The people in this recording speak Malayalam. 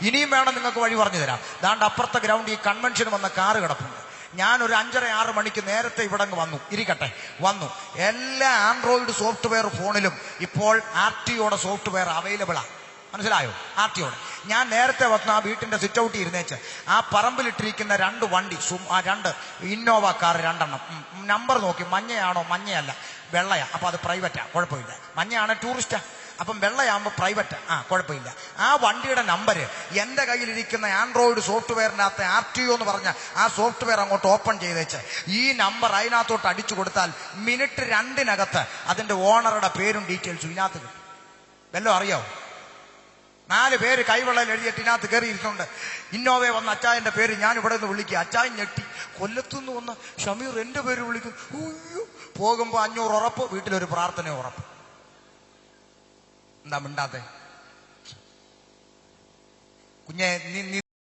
ഇനിയും വേണം നിങ്ങൾക്ക് വഴി പറഞ്ഞു തരാം. ദാണ്ട് അപ്പുറത്തെ ഗ്രൗണ്ട് ഈ കൺവെൻഷൻ വന്ന കാറ് കിടപ്പുണ്ട്. ഞാൻ ഒരു അഞ്ചര ആറ് മണിക്ക് നേരത്തെ ഇവിടെ വന്നു. ഇരിക്കട്ടെ. വന്നു. എല്ലാ ആൻഡ്രോയിഡ് സോഫ്റ്റ്വെയർ ഫോണിലും ഇപ്പോൾ ആർ ടിയുടെ സോഫ്റ്റ്വെയർ അവൈലബിളാണ് മനസ്സിലായോ? ആർ ടിയോടെ ഞാൻ നേരത്തെ വന്ന് ആ വീട്ടിന്റെ സിറ്റ് ഔട്ട് ഇരുന്നേച്ച് ആ പറമ്പിലിട്ടിരിക്കുന്ന രണ്ട് വണ്ടി ആ രണ്ട് ഇന്നോവ കാർ രണ്ടെണ്ണം. നമ്പർ നോക്കി. മഞ്ഞയാണോ? മഞ്ഞയല്ല. വെള്ളയാ. അപ്പൊ അത് പ്രൈവറ്റാ കുഴപ്പമില്ല. മഞ്ഞയാണ് ടൂറിസ്റ്റാ അപ്പം വെള്ളയാകുമ്പോൾ പ്രൈവറ്റ് ആ കുഴപ്പമില്ല. ആ വണ്ടിയുടെ നമ്പർ എന്റെ കയ്യിലിരിക്കുന്ന ആൻഡ്രോയിഡ് സോഫ്റ്റ്വെയറിനകത്ത് ആർ ടി ഒ എന്ന് പറഞ്ഞ ആ സോഫ്റ്റ്വെയർ അങ്ങോട്ട് ഓപ്പൺ ചെയ്തേച്ച് ഈ നമ്പർ അതിനകത്തോട്ട് അടിച്ചു കൊടുത്താൽ മിനിറ്റ് രണ്ടിനകത്ത് അതിന്റെ ഓണറുടെ പേരും ഡീറ്റെയിൽസും ഇതിനകത്ത് കിട്ടും. വല്ലതും അറിയാവോ നാല് പേര് കൈവെള്ളയിൽ എഴുതിയിട്ട് ഇതിനകത്ത് കയറിയിരുന്നുണ്ട് ഇന്നോവേ വന്ന അച്ചായന്റെ പേര് ഞാൻ ഇവിടെ നിന്ന് വിളിക്കുക. അച്ചായൻ ഞെട്ടി. കൊല്ലത്തുനിന്ന് വന്ന ഷമീർ എന്റെ പേര് വിളിക്കും പോകുമ്പോൾ പോകുമ്പോ അഞ്ഞൂറ് ഉറപ്പ് വീട്ടിലൊരു പ്രാർത്ഥന ഉറപ്പ്. എന്താ മിണ്ടാത്തെ? കുഞ്ഞെ നീ നീ